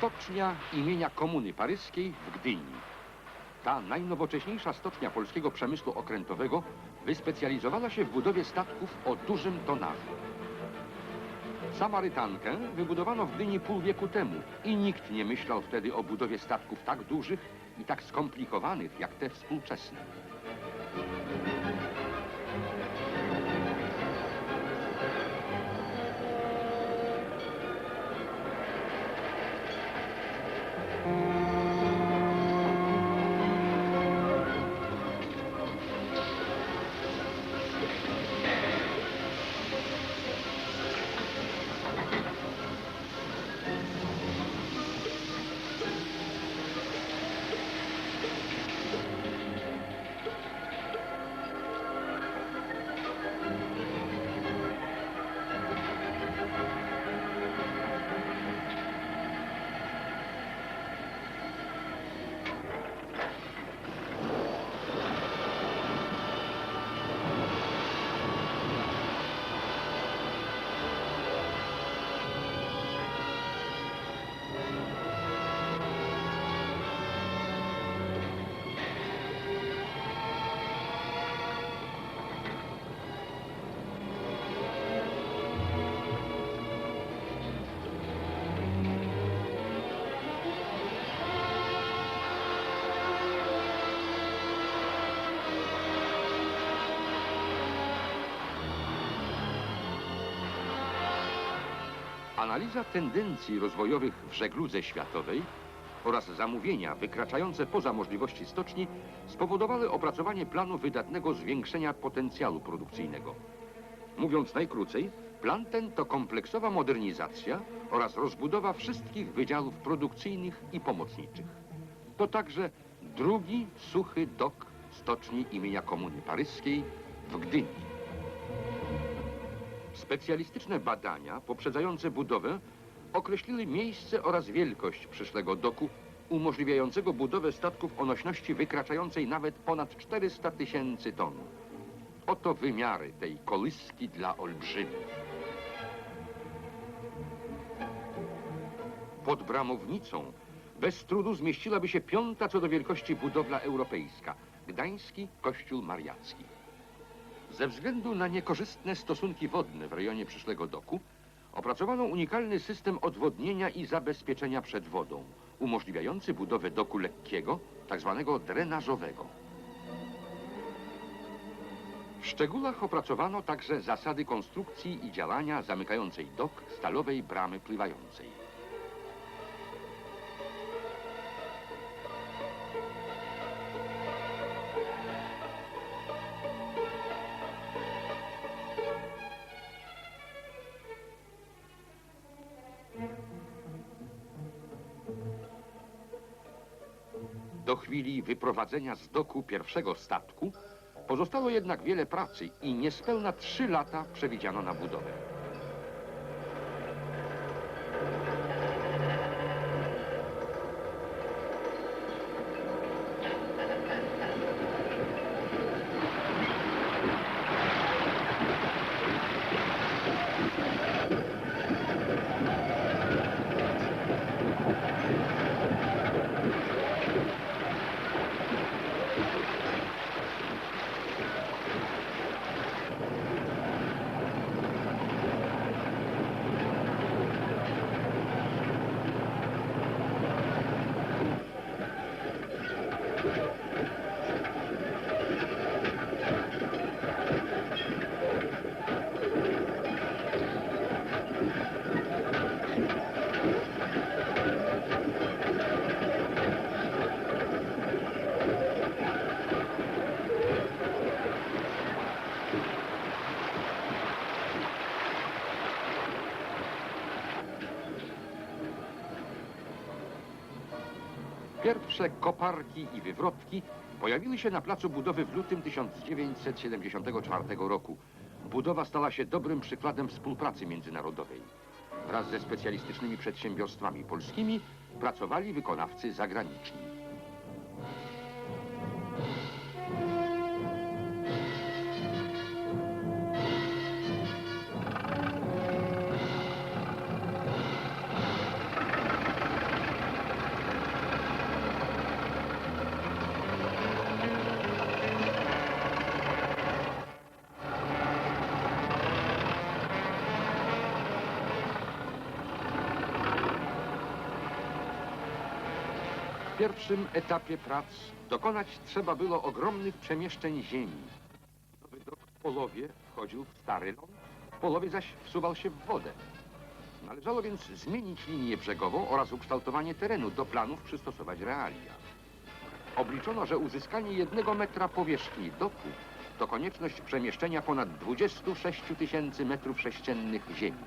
Stocznia imienia Komuny Paryskiej w Gdyni. Ta najnowocześniejsza stocznia polskiego przemysłu okrętowego wyspecjalizowała się w budowie statków o dużym tonażu. Samarytankę wybudowano w Gdyni pół wieku temu i nikt nie myślał wtedy o budowie statków tak dużych i tak skomplikowanych jak te współczesne. Analiza tendencji rozwojowych w żegludze światowej oraz zamówienia wykraczające poza możliwości stoczni spowodowały opracowanie planu wydatnego zwiększenia potencjału produkcyjnego. Mówiąc najkrócej, plan ten to kompleksowa modernizacja oraz rozbudowa wszystkich wydziałów produkcyjnych i pomocniczych. To także drugi suchy dok stoczni imienia Komuny Paryskiej w Gdyni. Specjalistyczne badania poprzedzające budowę określiły miejsce oraz wielkość przyszłego doku, umożliwiającego budowę statków o nośności wykraczającej nawet ponad 400 tysięcy ton. Oto wymiary tej kołyski dla olbrzymów. Pod bramownicą bez trudu zmieściłaby się piąta co do wielkości budowla europejska Gdański Kościół Mariacki. Ze względu na niekorzystne stosunki wodne w rejonie przyszłego doku opracowano unikalny system odwodnienia i zabezpieczenia przed wodą, umożliwiający budowę doku lekkiego, tak zwanego drenażowego. W szczegółach opracowano także zasady konstrukcji i działania zamykającej dok stalowej bramy pływającej. Chwili wyprowadzenia z doku pierwszego statku pozostało jednak wiele pracy i niespełna trzy lata przewidziano na budowę. Pierwsze koparki i wywrotki pojawiły się na placu budowy w lutym 1974 roku. Budowa stała się dobrym przykładem współpracy międzynarodowej. Wraz ze specjalistycznymi przedsiębiorstwami polskimi pracowali wykonawcy zagraniczni. Pierwszym etapie prac dokonać trzeba było ogromnych przemieszczeń ziemi. Nowy dok w Polowie wchodził w stary ląd, w Polowie zaś wsuwał się w wodę. Należało więc zmienić linię brzegową oraz ukształtowanie terenu, do planów przystosować realia. Obliczono, że uzyskanie jednego metra powierzchni doku to konieczność przemieszczenia ponad 26 tysięcy metrów sześciennych ziemi.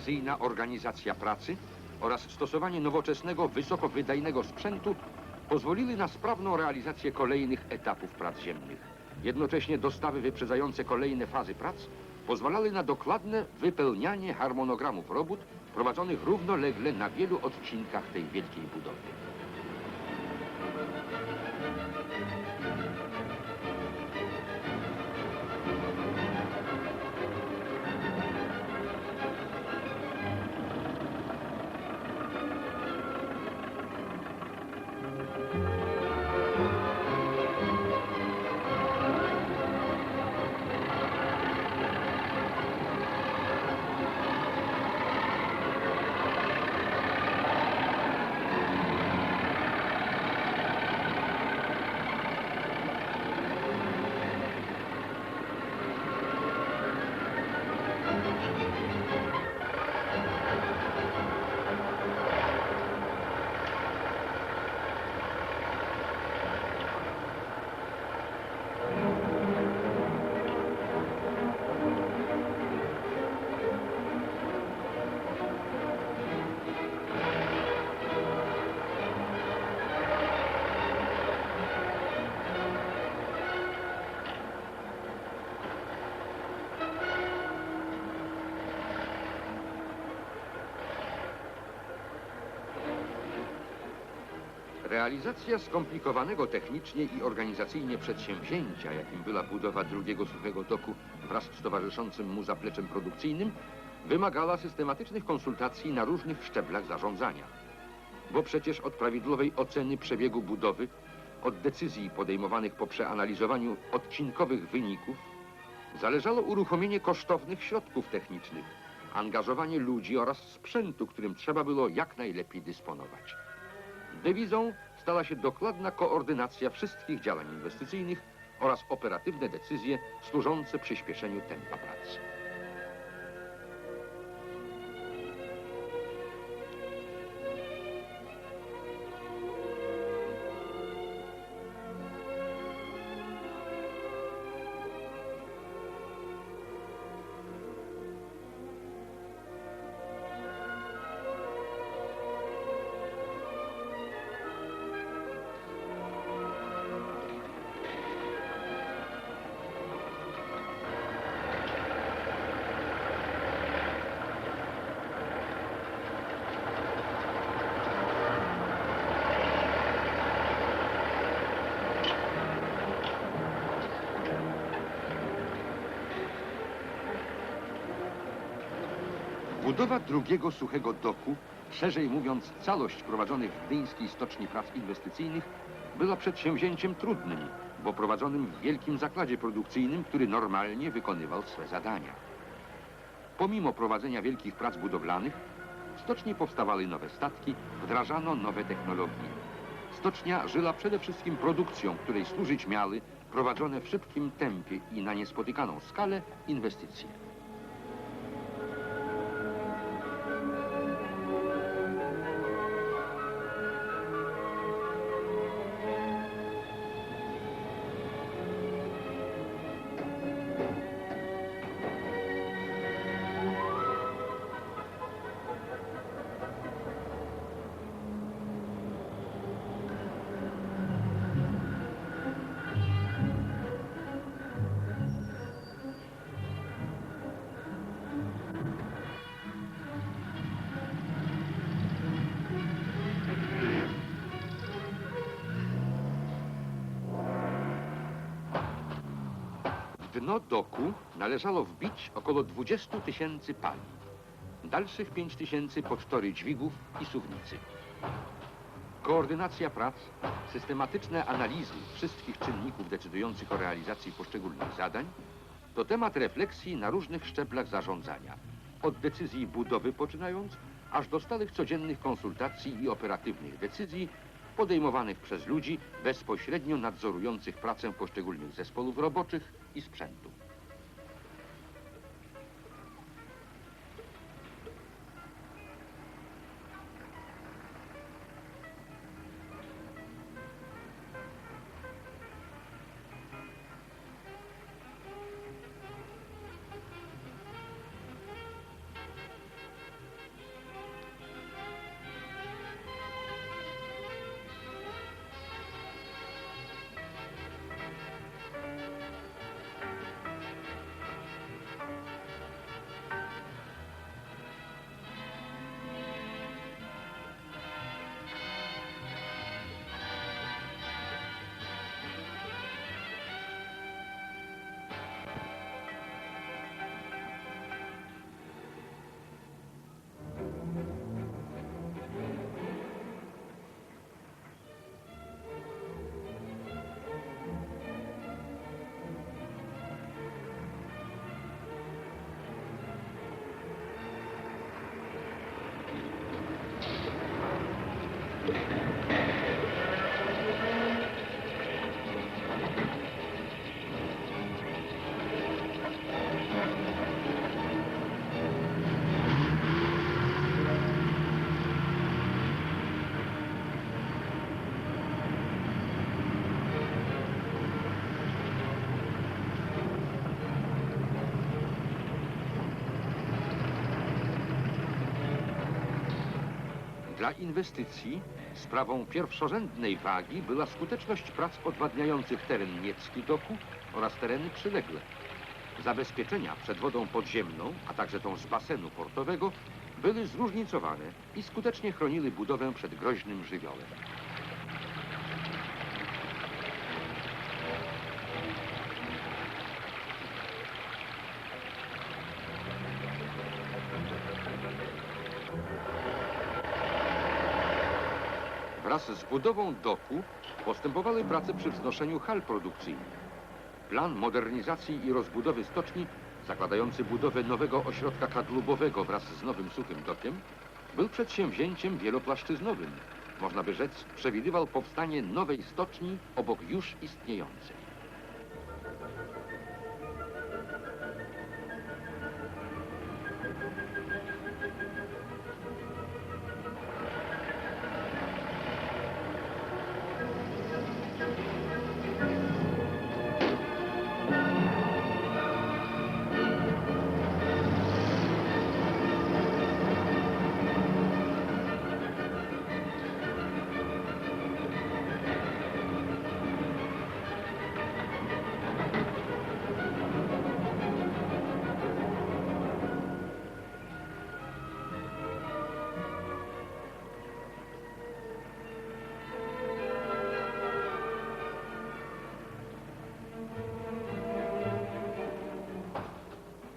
Precyzyjna organizacja pracy oraz stosowanie nowoczesnego, wysokowydajnego sprzętu pozwoliły na sprawną realizację kolejnych etapów prac ziemnych. Jednocześnie dostawy wyprzedzające kolejne fazy prac pozwalały na dokładne wypełnianie harmonogramów robót prowadzonych równolegle na wielu odcinkach tej wielkiej budowy. Realizacja skomplikowanego technicznie i organizacyjnie przedsięwzięcia, jakim była budowa drugiego suchego doku wraz z towarzyszącym mu zapleczem produkcyjnym, wymagała systematycznych konsultacji na różnych szczeblach zarządzania. Bo przecież od prawidłowej oceny przebiegu budowy, od decyzji podejmowanych po przeanalizowaniu odcinkowych wyników, zależało uruchomienie kosztownych środków technicznych, angażowanie ludzi oraz sprzętu, którym trzeba było jak najlepiej dysponować. Dewizą stała się dokładna koordynacja wszystkich działań inwestycyjnych oraz operatywne decyzje służące przyspieszeniu tempa pracy. Budowa drugiego suchego doku, szerzej mówiąc całość prowadzonych w Gdyńskiej Stoczni Prac Inwestycyjnych, była przedsięwzięciem trudnym, bo prowadzonym w wielkim zakładzie produkcyjnym, który normalnie wykonywał swe zadania. Pomimo prowadzenia wielkich prac budowlanych, w stoczni powstawały nowe statki, wdrażano nowe technologie. Stocznia żyła przede wszystkim produkcją, której służyć miały prowadzone w szybkim tempie i na niespotykaną skalę inwestycje. Dno doku należało wbić około 20 tysięcy pali. Dalszych 5 tysięcy pod tory dźwigów i suwnicy. Koordynacja prac, systematyczne analizy wszystkich czynników decydujących o realizacji poszczególnych zadań to temat refleksji na różnych szczeblach zarządzania. Od decyzji budowy poczynając, aż do stałych codziennych konsultacji i operatywnych decyzji podejmowanych przez ludzi bezpośrednio nadzorujących pracę poszczególnych zespołów roboczych i sprzętu. Inwestycji sprawą pierwszorzędnej wagi była skuteczność prac odwadniających teren niecki doku oraz tereny przylegle. Zabezpieczenia przed wodą podziemną, a także tą z basenu portowego, były zróżnicowane i skutecznie chroniły budowę przed groźnym żywiołem. Budową doku postępowały prace przy wznoszeniu hal produkcyjnych. Plan modernizacji i rozbudowy stoczni, zakładający budowę nowego ośrodka kadłubowego wraz z nowym suchym dokiem, był przedsięwzięciem wielopłaszczyznowym. Można by rzec, przewidywał powstanie nowej stoczni obok już istniejącej.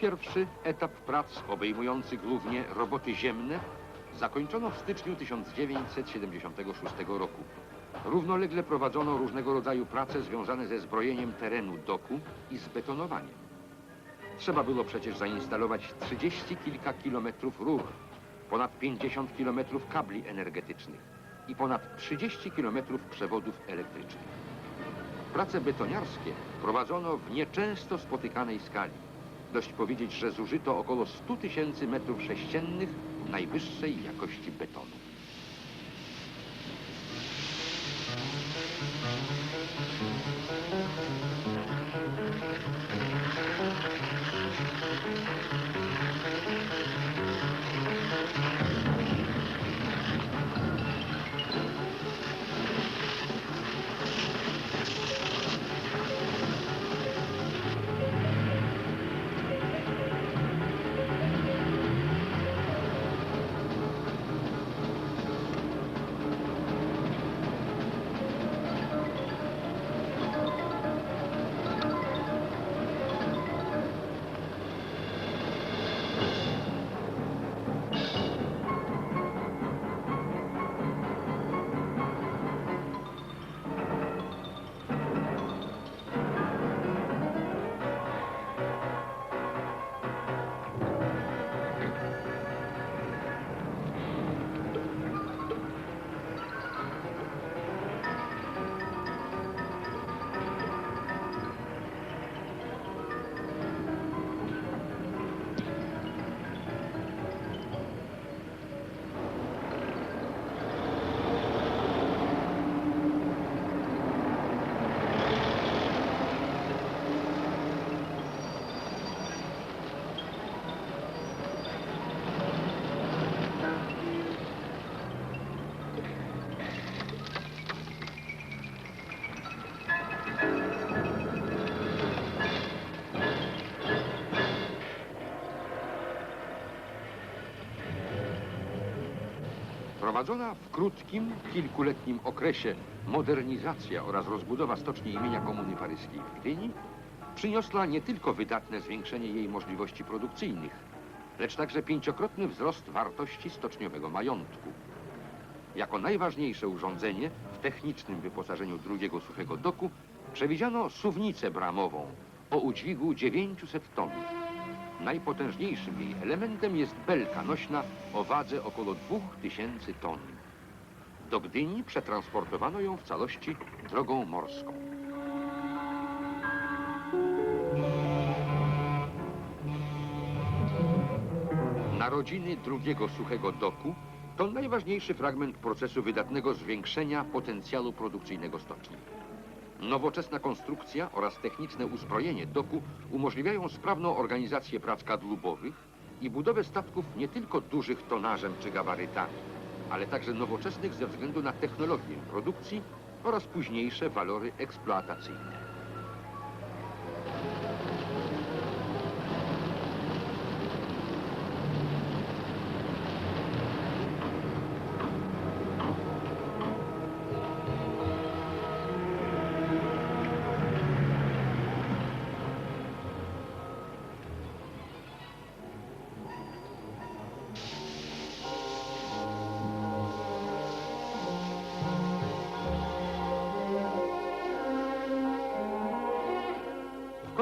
Pierwszy etap prac obejmujący głównie roboty ziemne zakończono w styczniu 1976 roku. Równolegle prowadzono różnego rodzaju prace związane ze zbrojeniem terenu doku i z betonowaniem. Trzeba było przecież zainstalować 30 kilka kilometrów rur, ponad 50 kilometrów kabli energetycznych i ponad 30 kilometrów przewodów elektrycznych. Prace betoniarskie prowadzono w nieczęsto spotykanej skali. Dość powiedzieć, że zużyto około 100 tysięcy metrów sześciennych najwyższej jakości betonu. Prowadzona w krótkim, kilkuletnim okresie modernizacja oraz rozbudowa stoczni imienia Komuny Paryskiej w Gdyni przyniosła nie tylko wydatne zwiększenie jej możliwości produkcyjnych, lecz także pięciokrotny wzrost wartości stoczniowego majątku. Jako najważniejsze urządzenie w technicznym wyposażeniu drugiego suchego doku przewidziano suwnicę bramową o udźwigu 900 ton. Najpotężniejszym jej elementem jest belka nośna o wadze około 2000 ton. Do Gdyni przetransportowano ją w całości drogą morską. Narodziny drugiego suchego doku to najważniejszy fragment procesu wydatnego zwiększenia potencjału produkcyjnego stoczni. Nowoczesna konstrukcja oraz techniczne uzbrojenie doku umożliwiają sprawną organizację prac kadłubowych i budowę statków nie tylko dużych tonażem czy gabarytami, ale także nowoczesnych ze względu na technologię produkcji oraz późniejsze walory eksploatacyjne.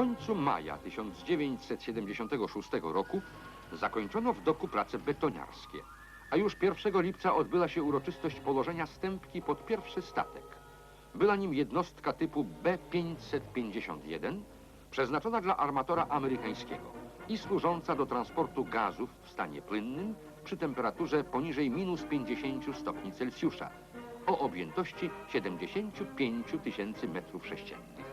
Końcu maja 1976 roku zakończono w doku prace betoniarskie, a już 1 lipca odbyła się uroczystość położenia stępki pod pierwszy statek. Była nim jednostka typu B-551, przeznaczona dla armatora amerykańskiego i służąca do transportu gazów w stanie płynnym przy temperaturze poniżej minus 50 stopni Celsjusza o objętości 75 tysięcy metrów sześciennych.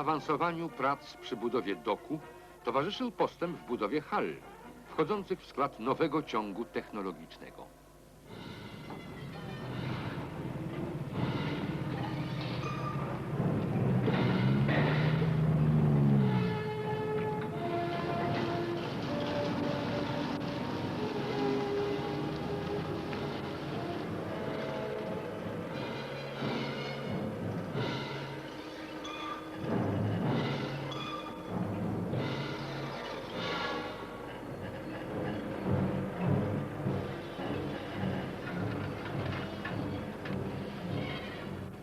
Zaawansowaniu prac przy budowie doku towarzyszył postęp w budowie hal, wchodzących w skład nowego ciągu technologicznego.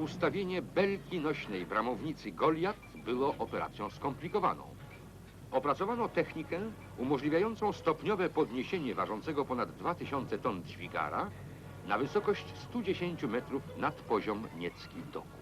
Ustawienie belki nośnej bramownicy Goliat było operacją skomplikowaną. Opracowano technikę umożliwiającą stopniowe podniesienie ważącego ponad 2000 ton dźwigara na wysokość 110 metrów nad poziom niecki doku.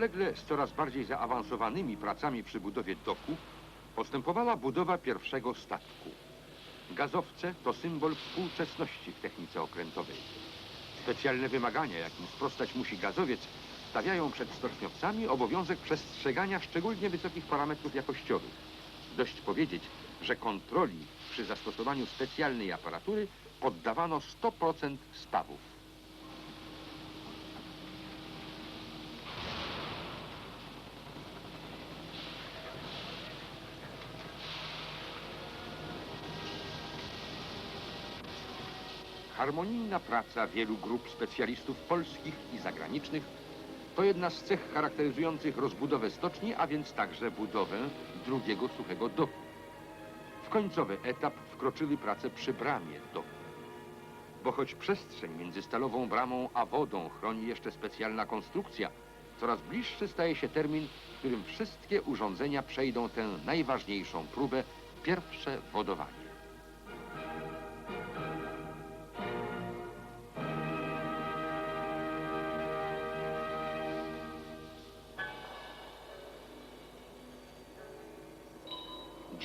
Równolegle z coraz bardziej zaawansowanymi pracami przy budowie doku postępowała budowa pierwszego statku. Gazowce to symbol współczesności w technice okrętowej. Specjalne wymagania, jakim sprostać musi gazowiec, stawiają przed stoczniowcami obowiązek przestrzegania szczególnie wysokich parametrów jakościowych. Dość powiedzieć, że kontroli przy zastosowaniu specjalnej aparatury poddawano 100% stawów. Harmonijna praca wielu grup specjalistów polskich i zagranicznych to jedna z cech charakteryzujących rozbudowę stoczni, a więc także budowę drugiego suchego doku. W końcowy etap wkroczyli prace przy bramie doku. Bo choć przestrzeń między stalową bramą a wodą chroni jeszcze specjalna konstrukcja, coraz bliższy staje się termin, w którym wszystkie urządzenia przejdą tę najważniejszą próbę, pierwsze wodowanie.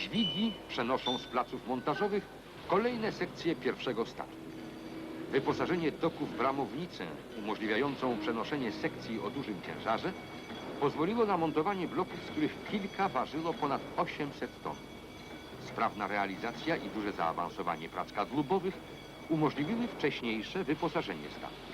Dźwigi przenoszą z placów montażowych kolejne sekcje pierwszego statku. Wyposażenie doku w bramownicę umożliwiającą przenoszenie sekcji o dużym ciężarze pozwoliło na montowanie bloków, z których kilka ważyło ponad 800 ton. Sprawna realizacja i duże zaawansowanie prac kadłubowych umożliwiły wcześniejsze wyposażenie statku.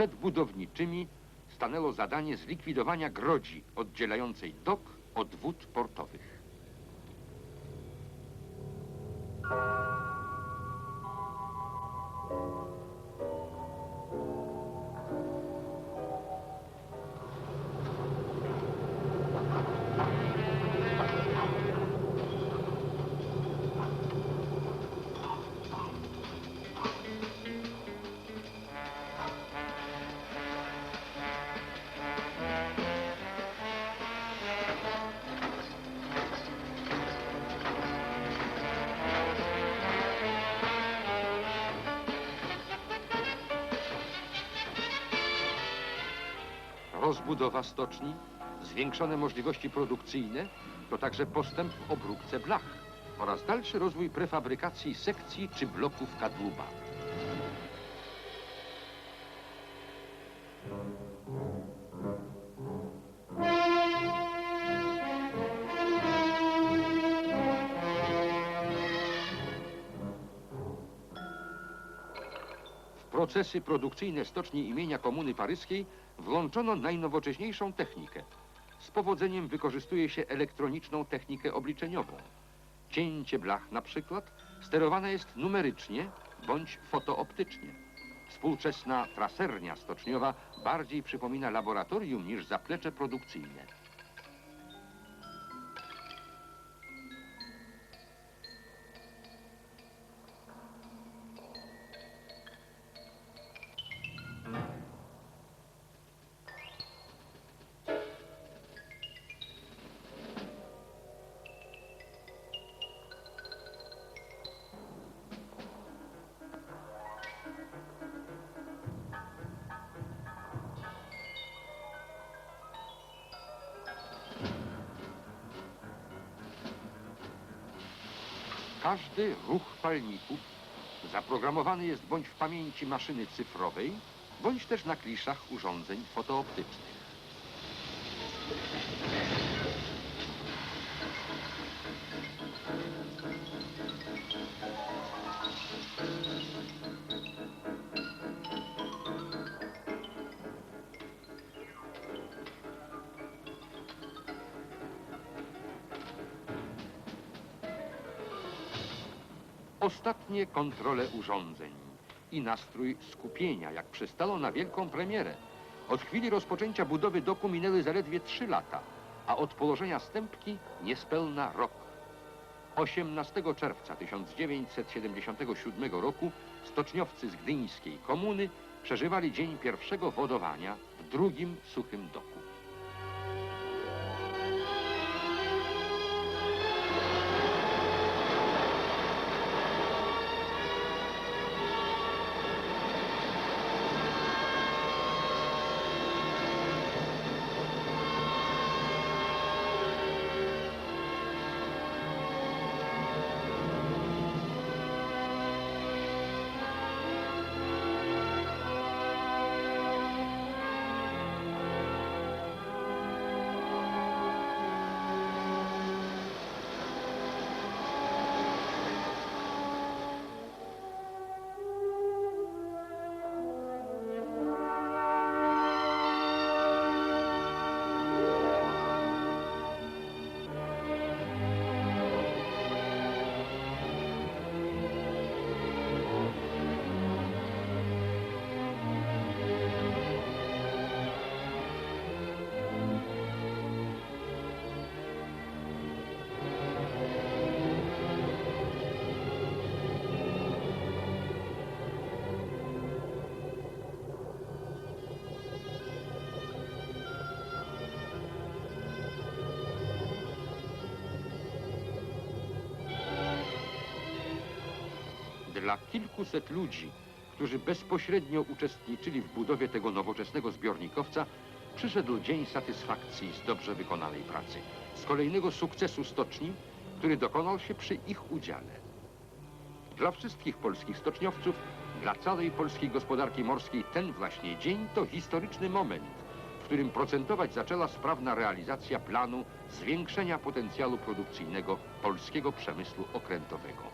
Przed budowniczymi stanęło zadanie zlikwidowania grodzi oddzielającej dok od wód portowych. Rozbudowa stoczni, zwiększone możliwości produkcyjne, to także postęp w obróbce blach oraz dalszy rozwój prefabrykacji sekcji czy bloków kadłuba. Procesy produkcyjne stoczni imienia Komuny Paryskiej włączono najnowocześniejszą technikę. Z powodzeniem wykorzystuje się elektroniczną technikę obliczeniową. Cięcie blach na przykład sterowane jest numerycznie bądź fotooptycznie. Współczesna trasernia stoczniowa bardziej przypomina laboratorium niż zaplecze produkcyjne. Każdy ruch palników zaprogramowany jest bądź w pamięci maszyny cyfrowej, bądź też na kliszach urządzeń fotooptycznych. Ostatnie kontrole urządzeń i nastrój skupienia, jak przystało na wielką premierę. Od chwili rozpoczęcia budowy doku minęły zaledwie trzy lata, a od położenia stępki niespełna rok. 18 czerwca 1977 roku stoczniowcy z gdyńskiej komuny przeżywali dzień pierwszego wodowania w drugim suchym doku. Dla kilkuset ludzi, którzy bezpośrednio uczestniczyli w budowie tego nowoczesnego zbiornikowca, przyszedł dzień satysfakcji z dobrze wykonanej pracy, z kolejnego sukcesu stoczni, który dokonał się przy ich udziale. Dla wszystkich polskich stoczniowców, dla całej polskiej gospodarki morskiej ten właśnie dzień to historyczny moment, w którym procentować zaczęła sprawna realizacja planu zwiększenia potencjału produkcyjnego polskiego przemysłu okrętowego.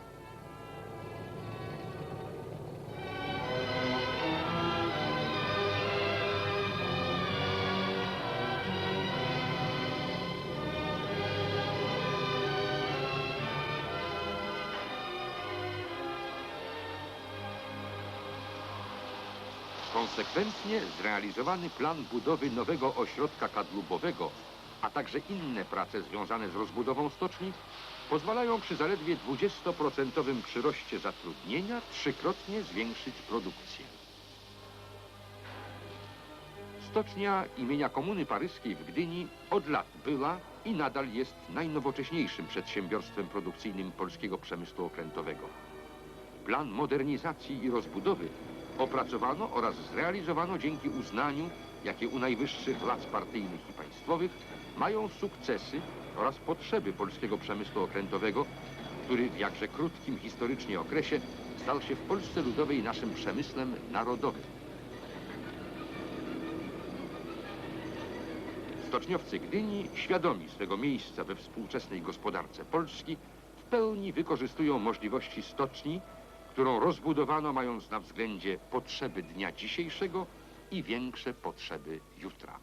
Konsekwentnie zrealizowany plan budowy nowego ośrodka kadłubowego, a także inne prace związane z rozbudową stoczni pozwalają przy zaledwie 20% przyroście zatrudnienia trzykrotnie zwiększyć produkcję. Stocznia imienia Komuny Paryskiej w Gdyni od lat była i nadal jest najnowocześniejszym przedsiębiorstwem produkcyjnym polskiego przemysłu okrętowego. Plan modernizacji i rozbudowy opracowano oraz zrealizowano dzięki uznaniu, jakie u najwyższych władz partyjnych i państwowych mają sukcesy oraz potrzeby polskiego przemysłu okrętowego, który w jakże krótkim historycznie okresie stał się w Polsce Ludowej naszym przemysłem narodowym. Stoczniowcy Gdyni, świadomi swego miejsca we współczesnej gospodarce Polski, w pełni wykorzystują możliwości stoczni, którą rozbudowano mając na względzie potrzeby dnia dzisiejszego i większe potrzeby jutra.